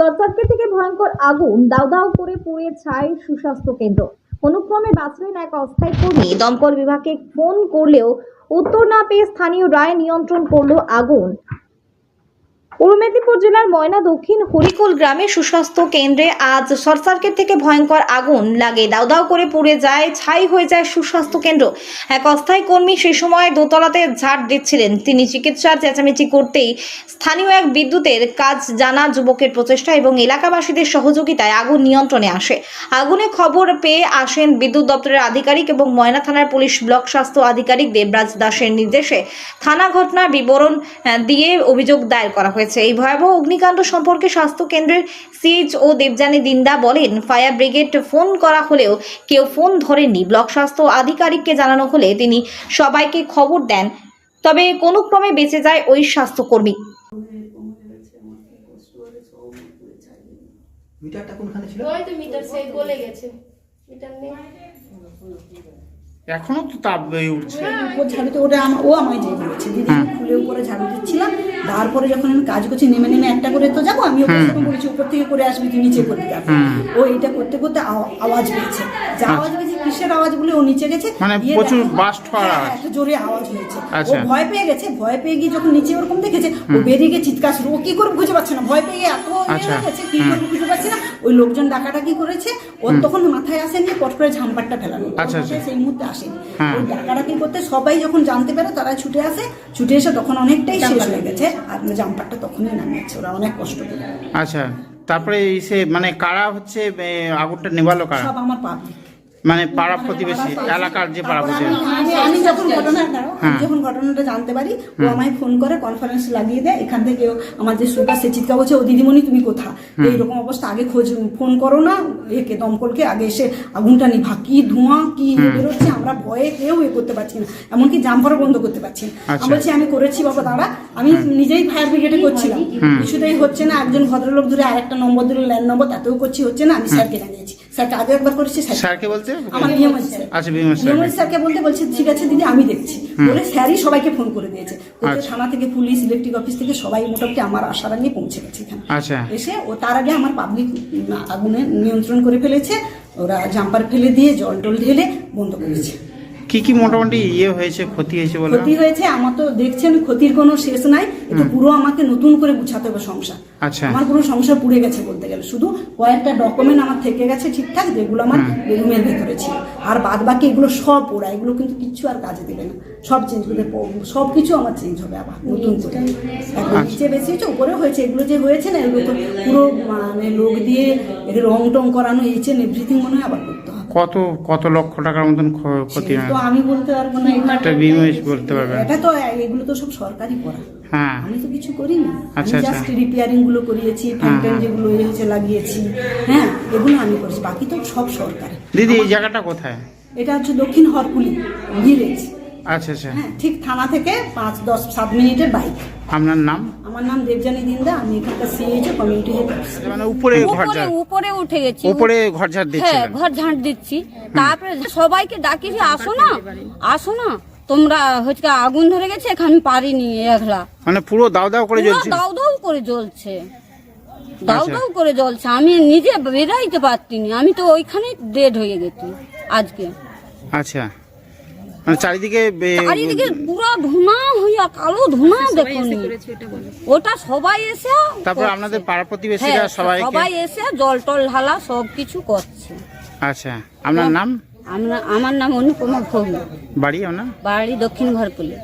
Short থেকে ভয়ঙ্কর আগুন দাউ দাউ করে পুড়ে ছাই সুস্বাস্থ্য কেন্দ্র। অনুক্রমে বাঁচলেন এক অস্থায়ী কর্মী। দমকল বিভাগে ফোন করলেও উত্তর না পেয়ে স্থানীয় রায় নিয়ন্ত্রণ করল আগুন। পূর্ব মেদিনীপুর জেলার ময়না দক্ষিণ হরিকুল গ্রামে সুস্বাস্থ্য কেন্দ্রে আজ শর্ট সার্কিট থেকে ভয়ঙ্কর আগুন লাগে। দাউ দাউ করে পুড়ে যায়, ছাই হয়ে যায় সুস্বাস্থ্য কেন্দ্র। এক অস্থায়ী কর্মী সেই সময় দোতলাতে ঝাড় দিচ্ছিলেন। তিনি চিকিৎসার চেঁচামেচি করতেই স্থানীয় এক বিদ্যুতের কাজ জানা যুবকের প্রচেষ্টা এবং এলাকাবাসীদের সহযোগিতায় আগুন নিয়ন্ত্রণে আসে। আগুনে খবর পেয়ে আসেন বিদ্যুৎ দপ্তরের আধিকারিক এবং ময়না থানার পুলিশ ব্লক স্বাস্থ্য আধিকারিক দেবরাজ দাসের নির্দেশে থানা ঘটনার বিবরণ দিয়ে অভিযোগ দায়ের করা হয়েছে। এই ভয়াবহ অগ্নিকাণ্ড সম্পর্কে স্বাস্থ্য কেন্দ্রের সিএইচ ও দেবযানী দিন্দা বলেন ফায়ার ব্রিগেড ফোন করা হলেও কেউ ফোন ধরেননি। ব্লক স্বাস্থ্য আধিকারিককে জানানো হলে তিনি সবাইকে খবর দেন তবে কোনো ক্রমে বেঁচে যায় ওই স্বাস্থ্যকর্মী। মিটারটা কোনখানে ছিল? ওই তো মিটার সেই গলে গেছে। মিটার নেই। এখনও তো তাপ বেয়ে উঠছে। উপর ঝাড়ুতে ওটা ও আমায় যে বলেছে দিদি খুলে উপরে ঝাড়ু দিচ্ছিলাম। তারপরে যখন আমি কাজ করছি নেমে নেমে একটা করে তো যাব আমি ওকে সেরকম বলেছি উপর থেকে করে আসবি তুই নিচে করবি তারপর। ও এটা করতে করতে আওয়াজ পেয়েছে। যা আওয়াজ পেয়েছে কিসের আওয়াজ বলে ও নিচে গেছে মানে প্রচুর দেখে- হওয়ার হ্যাঁ, আওয়াজ। একটা জোরে আওয়াজ হয়েছে। ও আচ্ছা। ভয় পেয়ে গেছে ভয় পেয়ে গিয়ে যখন নিচে ওরকম দেখেছে ও বেরিয়ে গিয়ে চিৎকার শুরু ও কি করে বুঝতে পারছে না ভয় পেয়ে গিয়ে এত ইয়ে আচ্ছা। গেছে কি করে বুঝতে পারছে না। ওই লোকজন ডাকাডাকি করেছে ওর তখন মাথায় আসেনি পট করে ঝাম্পারটা ফেলানো। আচ্ছা, আচ্ছা। সেই মুহূর্তে আসেনি হ্যাঁ। ওই ডাকাডাকি করতে সবাই যখন জানতে পারে তারা ছুটে আসে। ছুটে এসে তখন অনেকটাই শেষ হয়ে গেছে। আর জাম্পারটা তখনই নামিয়েছে। ওরা অনেক কষ্ট করে। আচ্ছা তারপরে সে মানে কারা হচ্ছে আগুনটা নেভালো কারা? সব আমার পাবলিক। মানে পাড়া প্রতিবেশী এলাকার যে পাড়া প্রতিবেশী। আমি যখন ঘটনা হ্যাঁ। যখন ঘটনাটা জানতে পারি ও আমায় ফোন করে কনফারেন্স লাগিয়ে দেয়। এখান থেকে আমার যে সুগার সে চিৎকার বলছে ও দিদিমণি তুমি কোথা এইরকম অবস্থা আগে খোঁজ ফোন করো না একে দমকলকে আগে এসে আগুনটা নিভা। কি ধোঁয়া কি বেরোচ্ছে আমরা ভয়ে কেউ এ করতে পারছি না। এমনকি জাম্পারও বন্ধ করতে পারছি না। আচ্ছা। আমি বলছি আমি করেছি বাবা দাঁড়া। আমি নিজেই ফায়ার ব্রিগেডে করছিলাম। কিছুতেই হচ্ছে না। একজন ভদ্রলোক ধরে আরেকটা নম্বর ধরে ল্যান্ড নম্বর তাতেও করছি হচ্ছে না? আমি স্যারকে জানিয়েছি। স্যারকে আগে একবার করেছি স্যারকে বলছে। আমার নিয়ম স্যার আচ্ছা বিমল স্যার স্যারকে বলতে বলছে ঠিক আছে দিদি আমি দেখছি। বলে স্যারই সবাইকে ফোন করে দিয়েছে। ওকে আচ্ছা। থানা থেকে পুলিশ ইলেকট্রিক অফিস থেকে সবাই মোটামুটি আমার আশার নিয়ে পৌঁছে গেছে এখানে। আচ্ছা। এসে ও তার আগে আমার পাবলিক আগুনে নিয়ন্ত্রণ করে ফেলেছে। ওরা জাম্পার ফেলে দিয়ে জল টল ঢেলে বন্ধ করেছে। কি কি মোটামুটি ইয়ে হয়েছে ক্ষতি হয়েছে বলে? ক্ষতি হয়েছে আমার তো দেখছেন ক্ষতির কোনো শেষ নাই। এটা পুরো আমাকে নতুন করে গুছাতে হবে সংসার। আচ্ছা। আমার পুরো সংসার পুড়ে গেছে বলতে গেলে। শুধু কয়েকটা ডকুমেন্ট আমার থেকে গেছে ঠিকঠাক যেগুলো আমার বেডরুমের ভেতরে ছিল। আর বাদ বাকি এগুলো সব পোড়া এগুলো কিন্তু কিচ্ছু আর কাজে দেবে না। সব চেঞ্জ করে সব কিছু আমার চেঞ্জ হবে আবার নতুন করে। একদম নিচে বেশি হয়েছে উপরে হয়েছে এগুলো যে হয়েছে না এগুলো তো পুরো মানে লোক দিয়ে এদের রং টং করানো এইচেন এভরিথিং মনে হয় আবার করতে কত কত লক্ষ টাকার মতন ক্ষতি হয় তো আমি বলতে পারব না এটা বিমেশ বলতে পারবে এটা তো এগুলো তো সব সরকারি করা। হ্যাঁ। আমি তো কিছু করি না আচ্ছা। জাস্ট রিপেয়ারিংগুলো করিয়েছি ফ্যান ট্যান যেগুলো ইয়ে হয়েছে লাগিয়েছি হ্যাঁ এগুলো আমি করেছি বাকি তো সব সরকারি। দিদি এই জায়গাটা কোথায়? এটা হচ্ছে দক্ষিণ হরকুলি ভিলেজ আচ্ছা আচ্ছা। হ্যাঁ ঠিক থানা থেকে পাঁচ দশ সাত মিনিটের বাইক। আপনার নাম? আমার নাম দেবজানী দিন্দা আমি এখানকার সিএইচও কমিউনিটি হেড মানে উপরে ঘর উপরে ঝাড়। উপরে উঠে গেছি। উপরে ঘর ঝাড় হ্যাঁ দিচ্ছিলেন। ঘর ঝাঁট দিচ্ছি। তারপরে সবাইকে ডাকি যে আসো না আসো না তোমরা হচ্ছে আগুন ধরে গেছে এখানে আমি পারিনি একলা। মানে পুরো দাও দাও করে জ্বলছে? দাউ দাউ করে জ্বলছে। দাউ আচ্ছা। দাউ করে জ্বলছে। আমি নিজে বেরাইতে পারতিনি। আমি তো ওইখানে ডেড হয়ে গেছি আজকে। আচ্ছা। মানে চারিদিকে চারিদিকে পুরো ধুনা হইয়া কালো ধুনা দেখুন ওটা সবাই এসে তারপর আপনাদের পাড়া প্রতিবেশীরা সবাই সবাই এসে জল টল ঢালা সব কিছু করছে। আচ্ছা আপনার নাম? আমরা আমার নাম অনুপমা ভৌমিক। বাড়ি আপনার? বাড়ি দক্ষিণ ঘরকুলি।